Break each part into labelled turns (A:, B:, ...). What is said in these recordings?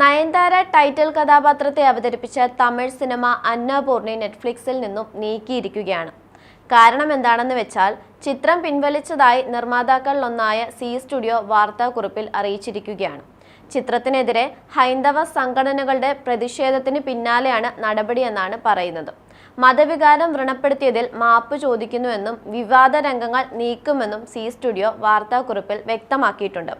A: Nayanthara title കഥാപാത്രത്തെ അവതരിപ്പിച്ച Tamil cinema Annapoorni നെറ്റ്ഫ്ലിക്സിൽ നിന്നും നീക്കിയിരിക്കുകയാണ്. കാരണം എന്താണെന്ന് വെച്ചാൽ ചിത്രം പിൻവലിച്ചതായി നിർമ്മാതാക്കളിലൊന്നായ സി സ്റ്റുഡിയോ വാർത്താക്കുറിപ്പിൽ അറിയിച്ചിരിക്കുകയാണ്. ചിത്രത്തിനെതിരെ ഹൈന്ദവ സംഘടനകളുടെ പ്രതിഷേധത്തിന് പിന്നാലെയാണ് നടപടിയെന്നാണ് പറയുന്നത്. മതവികാരം വ്രണപ്പെടുത്തിയതിൽ മാപ്പ് ചോദിക്കുന്നുവെന്നും വിവാദ രംഗങ്ങൾ നീക്കുമെന്നും സി സ്റ്റുഡിയോ വാർത്താക്കുറിപ്പിൽ വ്യക്തമാക്കിയിട്ടുണ്ട്.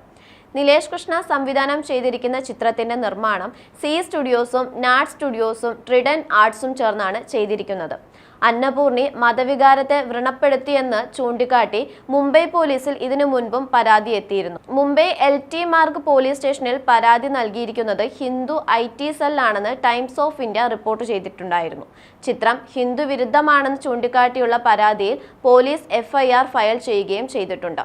A: നിലേഷ് കൃഷ്ണ സംവിധാനം ചെയ്തിരിക്കുന്ന ചിത്രത്തിന്റെ നിർമ്മാണം സി സ്റ്റുഡിയോസും നാട് സ്റ്റുഡിയോസും ട്രിഡൻ ആർട്സും ചേർന്നാണ് ചെയ്തിരിക്കുന്നത്. അന്നപൂർണി മതവികാരത്തെ വ്രണപ്പെടുത്തിയെന്ന് ചൂണ്ടിക്കാട്ടി മുംബൈ പോലീസിൽ ഇതിനു മുൻപും പരാതി എത്തിയിരുന്നു. Mumbai L T Marg police സ്റ്റേഷനിൽ പരാതി നൽകിയിരിക്കുന്നത് ഹിന്ദു ഐ ടി സെല്ലാണെന്ന് ടൈംസ് ഓഫ് ഇന്ത്യ റിപ്പോർട്ട് ചെയ്തിട്ടുണ്ടായിരുന്നു. ചിത്രം ഹിന്ദു വിരുദ്ധമാണെന്ന് ചൂണ്ടിക്കാട്ടിയുള്ള പരാതിയിൽ പോലീസ് എഫ്ഐആർ ഫയൽ ചെയ്യുകയും ചെയ്തിട്ടുണ്ട്.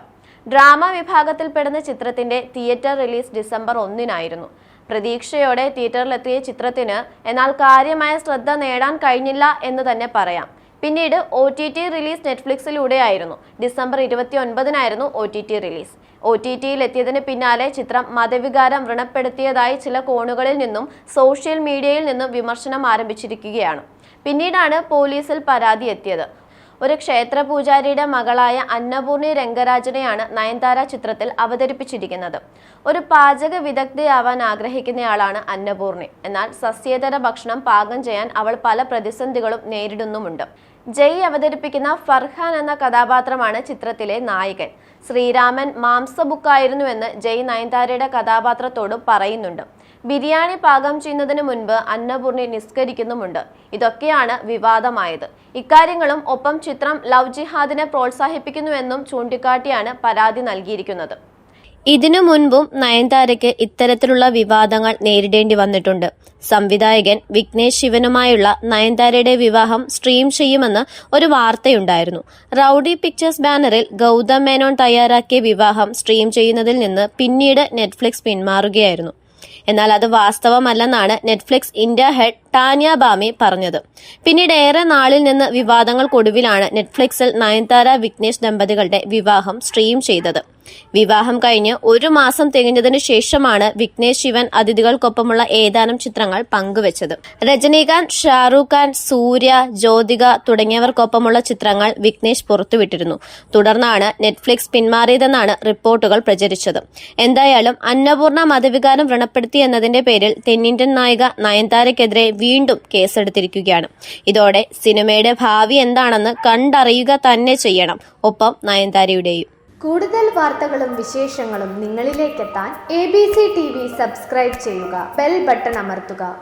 A: ഡ്രാമ വിഭാഗത്തിൽപ്പെടുന്ന ചിത്രത്തിന്റെ തിയേറ്റർ റിലീസ് ഡിസംബർ ഒന്നിനായിരുന്നു. പ്രതീക്ഷയോടെ തിയേറ്ററിലെത്തിയ ചിത്രത്തിന് എന്നാൽ കാര്യമായ ശ്രദ്ധ നേടാൻ കഴിഞ്ഞില്ല എന്ന് തന്നെ പറയാം. പിന്നീട് ഒ ടി ടി റിലീസ് നെറ്റ്ഫ്ലിക്സിലൂടെയായിരുന്നു. ഡിസംബർ ഇരുപത്തി ഒൻപതിനായിരുന്നു O T T release. O T ടിയിൽ എത്തിയതിന് പിന്നാലെ ചിത്രം മതവികാരം വ്രണപ്പെടുത്തിയതായി ചില കോണുകളിൽ നിന്നും സോഷ്യൽ മീഡിയയിൽ നിന്നും വിമർശനം ആരംഭിച്ചിരിക്കുകയാണ്. പിന്നീടാണ് പോലീസിൽ പരാതി എത്തിയത്. ഒരു ക്ഷേത്ര പൂജാരിയുടെ മകളായ അന്നപൂർണി രംഗരാജനെയാണ് നയൻതാര ചിത്രത്തിൽ അവതരിപ്പിച്ചിരിക്കുന്നത്. ഒരു പാചക വിദഗ്ധയാവാൻ ആഗ്രഹിക്കുന്നയാളാണ് അന്നപൂർണി. എന്നാൽ സസ്യേതര ഭക്ഷണം പാകം ചെയ്യാൻ അവൾ പല പ്രതിസന്ധികളും നേരിടുന്നുമുണ്ട്. ജയ് അവതരിപ്പിക്കുന്ന ഫർഹാൻ എന്ന കഥാപാത്രമാണ് ചിത്രത്തിലെ നായകൻ. ശ്രീരാമൻ മാംസബുക്കായിരുന്നുവെന്ന് ജയ് നയൻതാരയുടെ കഥാപാത്രത്തോടും പറയുന്നുണ്ട്. ബിരിയാണി പാകം ചെയ്യുന്നതിന് മുൻപ് അന്നപൂർണി നിസ്കരിക്കുന്നുമുണ്ട്. ഇതൊക്കെയാണ് വിവാദമായത്. ഇക്കാര്യങ്ങളും ഒപ്പം ചിത്രം ലവ് ജിഹാദിനെ പ്രോത്സാഹിപ്പിക്കുന്നുവെന്നും ചൂണ്ടിക്കാട്ടിയാണ് പരാതി നൽകിയിരിക്കുന്നത്. ഇതിനു മുൻപും നയൻതാരയ്ക്ക് ഇത്തരത്തിലുള്ള വിവാദങ്ങൾ നേരിടേണ്ടി വന്നിട്ടുണ്ട്. സംവിധായകൻ വിഘ്നേഷ് ശിവനുമായുള്ള നയൻതാരയുടെ വിവാഹം സ്ട്രീം ചെയ്യുമെന്ന് ഒരു വാർത്തയുണ്ടായിരുന്നു. റൌഡി പിക്ചേഴ്സ് ബാനറിൽ ഗൗതം മേനോൻ തയ്യാറാക്കിയ വിവാഹം സ്ട്രീം ചെയ്യുന്നതിൽ നിന്ന് പിന്നീട് നെറ്റ്ഫ്ലിക്സ് പിന്മാറുകയായിരുന്നു. എന്നാൽ അത് വാസ്തവമല്ലെന്നാണ് Netflix India head Tanya Bami പറഞ്ഞത്. പിന്നീട് ഏറെ നാളിൽ നിന്ന് വിവാദങ്ങൾക്കൊടുവിലാണ് നെറ്റ്ഫ്ലിക്സിൽ നയൻതാര വിഘ്നേഷ് ദമ്പതികളുടെ വിവാഹം സ്ട്രീം ചെയ്തത്. വിവാഹം കഴിഞ്ഞ് ഒരു മാസം തികഞ്ഞതിനു ശേഷമാണ് വിഘ്നേഷ് ശിവൻ അതിഥികൾക്കൊപ്പമുള്ള ഏതാനും ചിത്രങ്ങൾ പങ്കുവച്ചത്. രജനീകാന്ത് ഷാറൂഖ് ഖാൻ സൂര്യ ജ്യോതിക തുടങ്ങിയവർക്കൊപ്പമുള്ള ചിത്രങ്ങൾ വിഘ്നേഷ് പുറത്തുവിട്ടിരുന്നു. തുടർന്നാണ് നെറ്റ്ഫ്ലിക്സ് പിന്മാറിയതെന്നാണ് റിപ്പോർട്ടുകൾ പ്രചരിച്ചത്. എന്തായാലും അന്നപൂർണ മതവികാരം വ്രണപ്പെടുത്തി എന്നതിന്റെ പേരിൽ തെന്നിന്ത്യൻ നായിക നയൻതാരയ്ക്കെതിരെ വീണ്ടും കേസെടുത്തിരിക്കുകയാണ്. ഇതോടെ സിനിമയുടെ ഭാവി എന്താണെന്ന് കണ്ടറിയുക തന്നെ ചെയ്യണം. ഒപ്പം നയൻതാരയുടെയും.
B: കൂടുതൽ വാർത്തകളും വിശേഷങ്ങളും നിങ്ങളിലേക്കെത്താൻ A B C T V subscribe ചെയ്യുക. ബെൽ ബട്ടൺ അമർത്തുക.